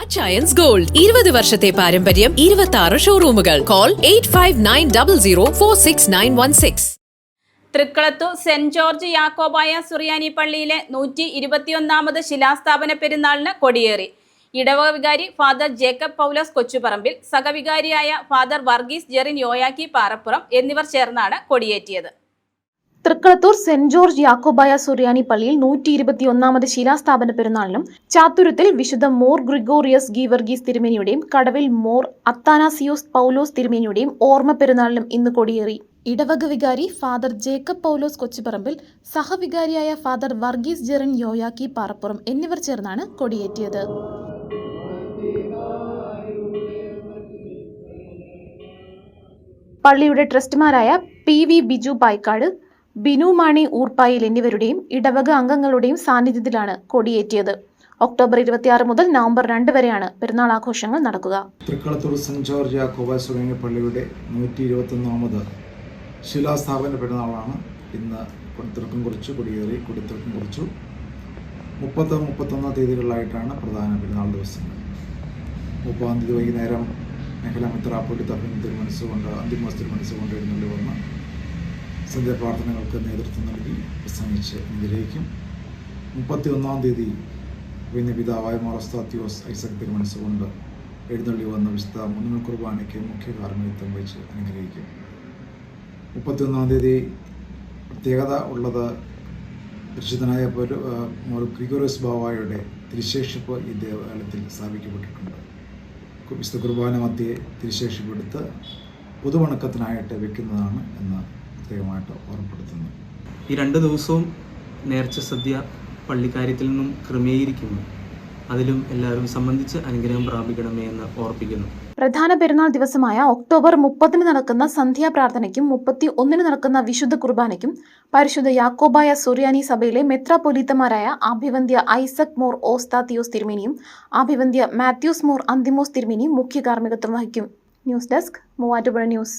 Achayans gold ഇരുപത് വർഷത്തെ പാരമ്പര്യം ഇരുപത്തി ആറ് ഷോറൂമുകൾ call eight five nine double zero four six nine one six Thrikkalathu saint George Yakobaya Suriyani പള്ളിയിലെ നൂറ്റി ഇരുപത്തിയൊന്നാമത് ശിലാസ്ഥാപന പെരുന്നാളിന് കൊടിയേറി. ഇടവക വികാരി ഫാദർ ജേക്കബ് പൗലോസ് കൊച്ചുപറമ്പിൽ സഹവികാരിയായ ഫാദർ വർഗീസ് ജെറിൻ യോയാക്കി പാറപ്പുറം എന്നിവർ ചേർന്നാണ് കൊടിയേറ്റിയത്. തൃക്കളത്തൂർ സെന്റ് ജോർജ് യാക്കോബായ സുറിയാനി പള്ളിയിൽ നൂറ്റി ഇരുപത്തിയൊന്നാമത് ശിലാസ്ഥാപന പെരുന്നാളിനും ചാത്തുരത്തിൽ വിശുദ്ധ മോർ ഗ്രിഗോറിയസ് ഗീവർഗീസ് തിരുമേനിയുടെയും കടവിൽ മോർ അത്താനാസിയോസ് പൗലോസ് തിരുമേനിയുടെയും ഓർമ്മ പെരുന്നാളിനും ഇന്ന് കൊടിയേറി. ഇടവക വികാരി ഫാദർ ജേക്കബ് പൗലോസ് കൊച്ചുപറമ്പിൽ സഹവികാരിയായ ഫാദർ വർഗീസ് ജെറിൻ യോയാക്കി പാറപ്പുറം എന്നിവർ ചേർന്നാണ് കൊടിയേറ്റിയത്. പള്ളിയുടെ ട്രസ്റ്റുമാരായ പി വി ബിജു പായ്ക്കാട് ബിനു മാണി ഊർപ്പായിൽ എന്നിവരുടെയും ഇടവക അംഗങ്ങളുടെയും സാന്നിധ്യത്തിലാണ് കൊടിയേറ്റിയത്. ഒക്ടോബർ ഇരുപത്തിയാറ് മുതൽ നവംബർ രണ്ട് വരെയാണ് പെരുന്നാൾ ആഘോഷങ്ങൾ നടക്കുക. തൃക്കളത്തൂർ സെന്റ് ജോർജ് യാക്കോബ സുരേങ്ങ പള്ളിയുടെ നൂറ്റി ഇരുപത്തൊന്നാമത് ശിലാസ്ഥാപന പെരുന്നാളാണ്. ഇന്ന് കൊടിത്തിറക്കം കുറിച്ചു കൊടിയേറി കൊടിത്തിറക്കം കുറിച്ചു. മുപ്പത്ത് മുപ്പത്തൊന്നാം തീയതികളിലായിട്ടാണ് പ്രധാന പെരുന്നാൾ ദിവസങ്ങൾ. മുപ്പതാം തീയതി വൈകുന്നേരം മേഖല മിത്രാപ്പൊലി തിരുമനസ് തിരുമനസ്സുകൊണ്ട് അന്തിമ തിരുമനസ്സുകൊണ്ട് എഴുന്നള്ളി വന്ന് സന്ധ്യാപ്രാർത്ഥനകൾക്ക് നേതൃത്വം നൽകി പ്രസംഗിച്ച് അനുഗ്രഹിക്കും മുപ്പത്തി ഒന്നാം തീയതി പിന്നെ പിതാവായ മൊറസ്താത്യോസ് ഐസക് തിരുമനസ്സുകൊണ്ട് എഴുന്നള്ളി വന്ന വിശുദ്ധ മുന്നിൽ കുർബാനയ്ക്ക് മുഖ്യ കാർമ്മികത്വം വഹിച്ച് അനുഗ്രഹിക്കും. മുപ്പത്തിയൊന്നാം തീയതി പ്രത്യേകത ഉള്ളത് പരിശുദ്ധനായ ഗ്രിഗോറിയസ് ബാവായുടെ തിരുശേഷിപ്പ് ഈ ദേവാലയത്തിൽ സ്ഥാപിക്കപ്പെട്ടിട്ടുണ്ട്. വിശുദ്ധ കുർബാന മധ്യേ തിരുശേഷിപ്പെടുത്ത് പൊതുവണക്കത്തിനായിട്ട് വെക്കുന്നതാണ് എന്ന് പ്രത്യേകമായിട്ട് ഓർമ്മപ്പെടുത്തുന്നു. ഈ രണ്ട് ദിവസവും നേർച്ച സദ്യ പള്ളിക്കാര്യത്തിൽ നിന്നും ക്രമീകരിക്കുന്നു. അതിലും എല്ലാവരും സംബന്ധിച്ച് അനുഗ്രഹം പ്രാപിക്കണമേ എന്ന് ഓർപ്പിക്കുന്നു. പ്രധാന പെരുന്നാൾ ദിവസമായ ഒക്ടോബർ മുപ്പതിന് നടക്കുന്ന സന്ധ്യാപ്രാർത്ഥനയ്ക്കും മുപ്പത്തി ഒന്നിന് നടക്കുന്ന വിശുദ്ധ കുർബാനയ്ക്കും പരിശുദ്ധ യാക്കോബായ സുറിയാനി സഭയിലെ മെത്രാപൊലീത്തമാരായ ആഭിവന്ധ്യ ഐസക് മോർ ഓസ്താത്തിയോസ് തിരുമേനിയും ആഭിവന്ധ്യ മാത്യൂസ് മോർ അന്തിമോസ് തിരുമേനിയും മുഖ്യ കാർമ്മികത്വം വഹിക്കും. News desk Muvattupuzha news.